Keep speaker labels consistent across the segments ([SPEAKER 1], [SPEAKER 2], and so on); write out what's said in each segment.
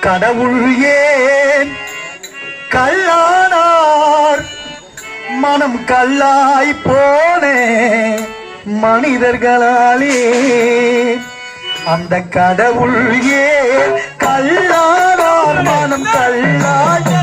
[SPEAKER 1] கடவுள் ஏன் கல்லானார்? மனம் கல்லாய் போனே மனிதர்களாலே. அந்த கடவுள் ஏன் கல்லானார்? மனம் கல்லாய்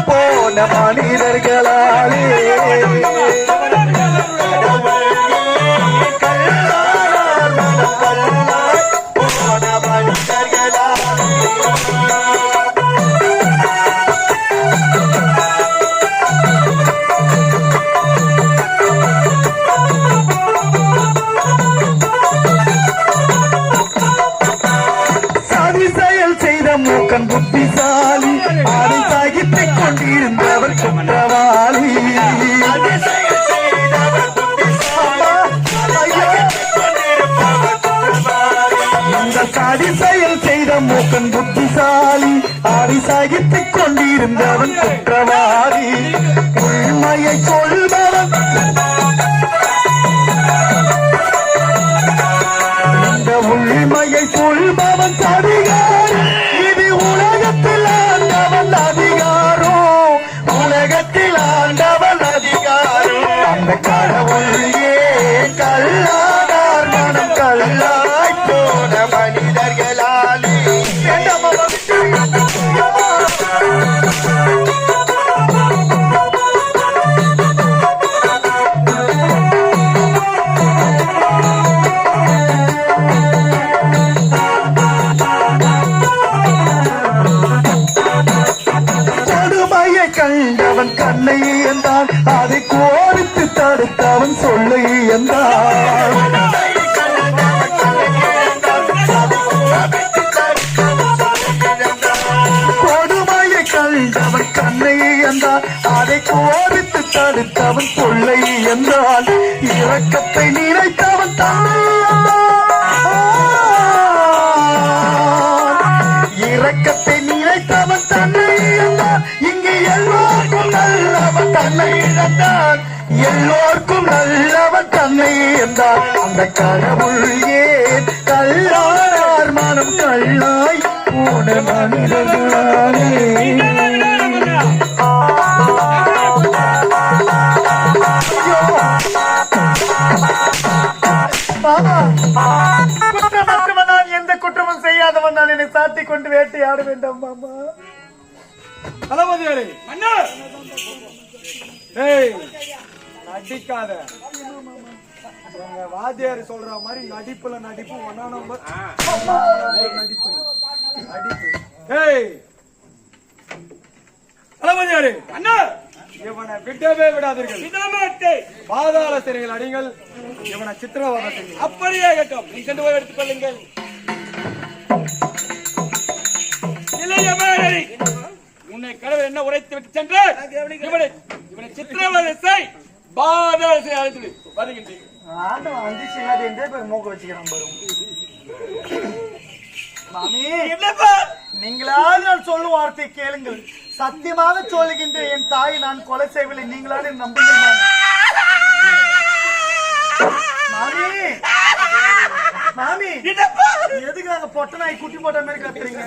[SPEAKER 1] இருந்தவன் குற்றவாதி உண்மையை சொல்பவன் இந்த உண்மையை சொல்பவன். கண்டவன் கண்ணை என்றான் அதை கோரித்து தடுத்தவன் சொல்லை என்றான் கொடுமையை கண்டவன் கண்ணை என்றான் அதை கோரித்து தடுத்தவன் சொல்லை என்றான் இரக்கத்தை நினைத்தவன் தான் தன்னை இழந்தான் எல்லோருக்கும் நல்லவன் தன்னை இழந்தான் அந்த கடவுள் ஏன் கல்லார் மனம் கல்லாய் போன மனிதர்களாலே குற்றமற்றவன் நான் எந்த குற்றமும் செய்யாதவன் நான் என்னை சாத்தி கொண்டு வேட்டையாட வேண்டாம் மாமா
[SPEAKER 2] தளபதியாரே மன்னர்! ஏய் நடிக்காத. எங்க வாத்தியார் சொல்ற மாதிரி நடிப்புல நடிப்பு ஒன்னா நம்பர் நடிப்பு. நடிப்பு. ஏய். தளபதியாரே மன்னர் இவனை விடவே விடாதீர்கள். பாதாள சிறைகள் அடிங்கள். இவனை சித்திரவதை செய்யுங்கள்.
[SPEAKER 3] அப்படியே நீ சென்று போய் எடுத்துக் கொள்ளுங்கள். உன்னை கடவுள் என்ன உரைத்து விட்டு சென்று இவனை சித்திரவதை செய். பாதாள அழைத்து
[SPEAKER 1] ஆண்டவன் சில்லாது என்றே போய் மூக்க வச்சுக்கிறான் பாரு. மாமி
[SPEAKER 3] என்னப்பா?
[SPEAKER 1] நீங்களாவது நான் சொல்லும் வார்த்தை கேளுங்கள். சத்தியமாக சொல்லுகின்ற என் தாயை நான் கொலை செய்யவில்லை. நீங்களாவது நம்புங்கள் மாமி. மாமி மாமி
[SPEAKER 3] என்னப்பா
[SPEAKER 1] எதுக்கு நாங்க பொட்ட நாய் குட்டி போட்ட மாதிரி கத்துறீங்க?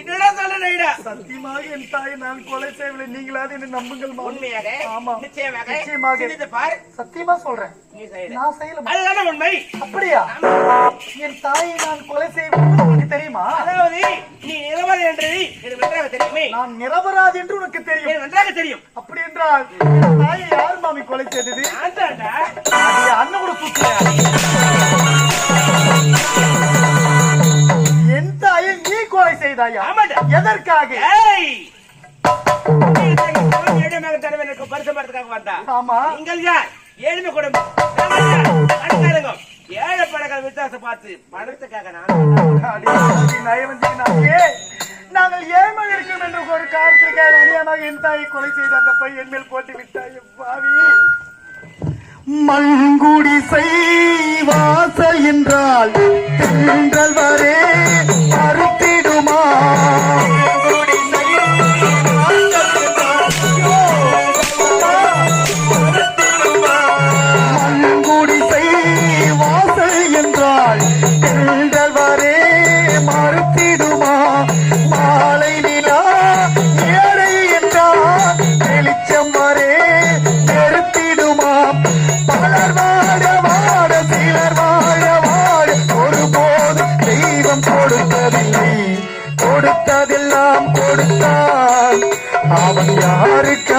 [SPEAKER 3] என்னடா சொல்றேன்
[SPEAKER 1] சத்தியமாக என் தாயை நான் கொலை செய்யவில்லை. நீங்களாவது என்னை நம்புங்கள்
[SPEAKER 3] உண்மையாக
[SPEAKER 1] ஆமா.
[SPEAKER 3] நிச்சயமாக.
[SPEAKER 1] நிச்சயமாக.
[SPEAKER 3] பார்.
[SPEAKER 1] சத்தியமா சொல்றேன். நான் செய்யல
[SPEAKER 3] அதுதானே உண்மை?
[SPEAKER 1] அப்படியா? என் தாயை நான் கொலை செய்வேன் உங்களுக்கு தெரியுமா?
[SPEAKER 3] அதாவது நீ நிலவரம் என்று எனக்கு நன்றாக தெரியுமே.
[SPEAKER 1] நான் நிரபராதி என்று உனக்கு தெரியும்.
[SPEAKER 3] நன்றாக தெரியும்.
[SPEAKER 1] அப்படி என்றால் என் தாயை யார் மாமி கொலை செய்தது? அண்ணன் கூட தூக்கல
[SPEAKER 3] யார்? பணக்காரங்க ஏழை பணக்கார வித்தியாசம் பார்த்து பணத்துக்காக நான்
[SPEAKER 1] அடி, நயவஞ்சகி நாயே. நாங்கள் இருக்கிறோம் என்ற ஒரு காரணத்திற்காக அநியாயமாக என் தாயை கொலை செய்த அந்த பையன் மேல் போட்டு விட்டாய் பாவி மண்குடி வாசல் என்றால் தென்றல் வரே நாள் என்றவரே மறுத்திடுமா? மாலை நிலா ஏழை என்றார் வெளிச்சம் வரே நெருத்திடுமா பலர் வாழ வாழ சிலர் கொடுத்ததெல்லாம் கொடுத்தான் அவன் யாருக்கு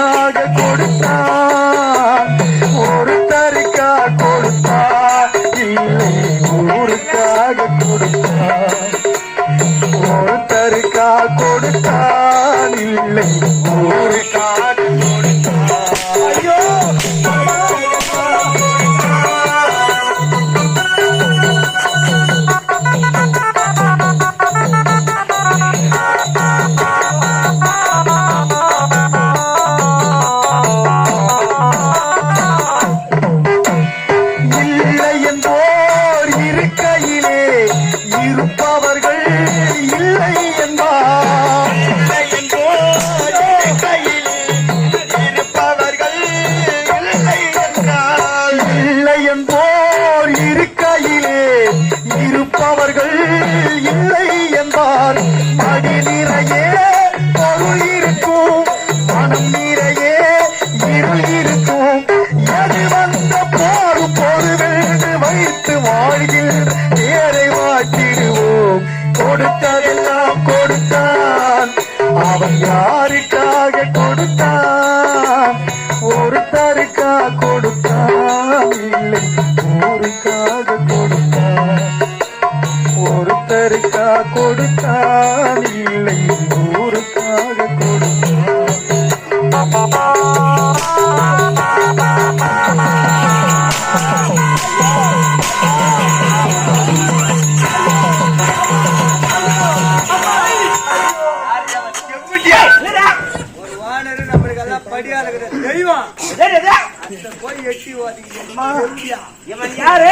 [SPEAKER 1] கொடுத்தான் இல்லை ஊருக்காக
[SPEAKER 2] கொடுத்தார். போய் எட்டி
[SPEAKER 3] இவன் யாரு?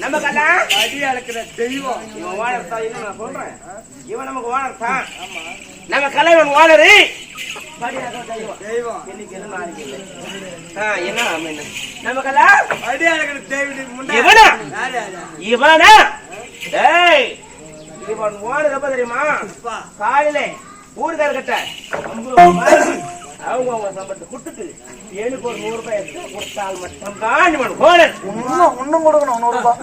[SPEAKER 3] நம்ம கண்ணா?
[SPEAKER 2] அடி அளக்கிற தெய்வம்.
[SPEAKER 3] இவன் ஓனர் தான் இன்னும் நான் சொல்றேன்? இவன் நமக்கு ஓனர் தான் நம்ம கலைவன் ஓனரு இவனா? இவனா? டேய் இவன் ஓனர் எப்ப தெரியுமா. காலையில ஊருக்காரர்கிட்ட அவங்க அவங்க சம்பளத்தை கொடுத்துட்டு எனக்கு ஒரு நூறு ரூபாய் extra கொடுத்தால் மட்டும்தான் இவன் ஓனர்
[SPEAKER 1] இன்னும் இன்னும் கொடுக்கணும் நூறு ரூபாய்.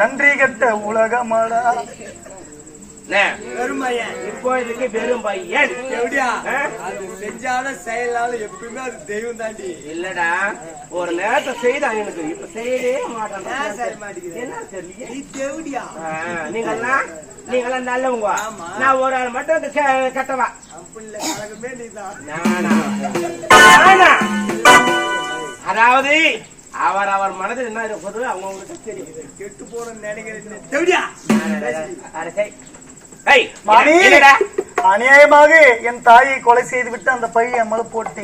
[SPEAKER 1] நன்றி கெட்ட உலகமாடா.
[SPEAKER 2] பெருமையன்
[SPEAKER 3] இப்போ இதுக்கு வெறும் பையன்.
[SPEAKER 2] எப்படியா? அது செஞ்சாலும் செயலாலும் எப்பயுமே அது தெய்வம் தாண்டி.
[SPEAKER 3] இல்லடா ஒரு நேரத்தை செய்தான் எனக்கு. இப்ப செய்யவே மாட்டான் என்ன தெரியல
[SPEAKER 2] நீ தேவடியா?
[SPEAKER 3] நீங்கெல்லாம் நீங்கெல்லாம் நல்லவங்க. நான் ஒரு ஆள் மட்டும் கெட்டவா?
[SPEAKER 2] கழகமே நீதான்.
[SPEAKER 3] நானா? அதாவது அவர் அவர் மனதில் என்ன இருப்பது அவங்களுக்கு தெரியும்.
[SPEAKER 2] கெட்டு போன நினைக்கிறேன்.
[SPEAKER 1] அநியாயமாக என் தாயை கொலை செய்து விட்டு அந்த பையை மேல
[SPEAKER 3] போட்டு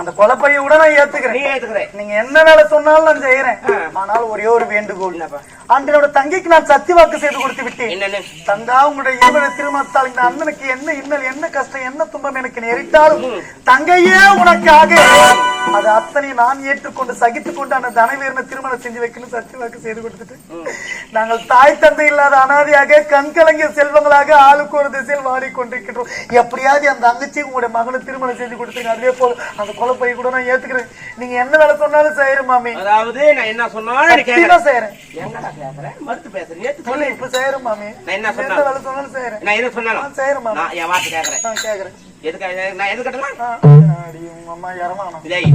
[SPEAKER 1] அந்த கொலை பையை கூட நான் ஏத்துக்கிறேன்
[SPEAKER 3] ஏத்துக்கிற.
[SPEAKER 1] நீங்க என்ன வேலை சொன்னாலும் நான் செய்யறேன். ஆனால் ஒரே ஒரு வேண்டுகோள்? அன்று என்னோட தங்கைக்கு நான் சத்தி வாக்கு செய்து கொடுத்து விட்டேன். தங்கா உங்களுடைய இருவரை திருமணத்தால் இந்த அண்ணனுக்கு என்ன இன்னல் என்ன கஷ்டம் என்ன துன்பம் எனக்கு நேரிட்டாலும் தங்கையே உனக்காக. அது அத்தனை நான் ஏற்றுக்கொண்டு சகித்துக் கொண்டு அந்த தனவீரனை திருமணம் செஞ்சு வைக்கணும் சத்தி வாக்கு செய்து கொடுத்துட்டு. நாங்கள் தாய் தந்தை இல்லாத அனாதையாக கண் கலங்கிய செல்வங்களாக ஆளுக்கு ஒரு திசையில் வாடிக்கொண்டிருக்கின்றோம். எப்படியாவது அந்த தங்கச்சி உங்களுடைய மகனை திருமணம் செஞ்சு கொடுத்துங்க அதுவே போதும். அந்த கொலைப்பையை கூட நான் ஏத்துக்கிறேன். நீங்க என்ன வேலை சொன்னாலும் செய்யறேன் மாமி.
[SPEAKER 3] அதாவது நான் என்ன சொன்னாலும்
[SPEAKER 1] செய்யறேன்.
[SPEAKER 3] பேசுற மறுத்து பேசுற நேத்து
[SPEAKER 1] சொல்லு இப்ப செய்யறேன் மாமி.
[SPEAKER 3] நான் என்ன சொன்னேன்?
[SPEAKER 1] வேலை சொன்னாலும் செய்யறேன்
[SPEAKER 3] நான் என்ன சொன்னாலும்
[SPEAKER 1] நான் செய்யறேன் மாமி.
[SPEAKER 3] நான் என் வார்த்தை கேட்கறேன்
[SPEAKER 1] நான் கேக்குறேன்.
[SPEAKER 3] எதுக்கு நான் எது கட்டலாம்
[SPEAKER 1] ஆ, அடி, உங்க அம்மா இறமானம்
[SPEAKER 3] டேய்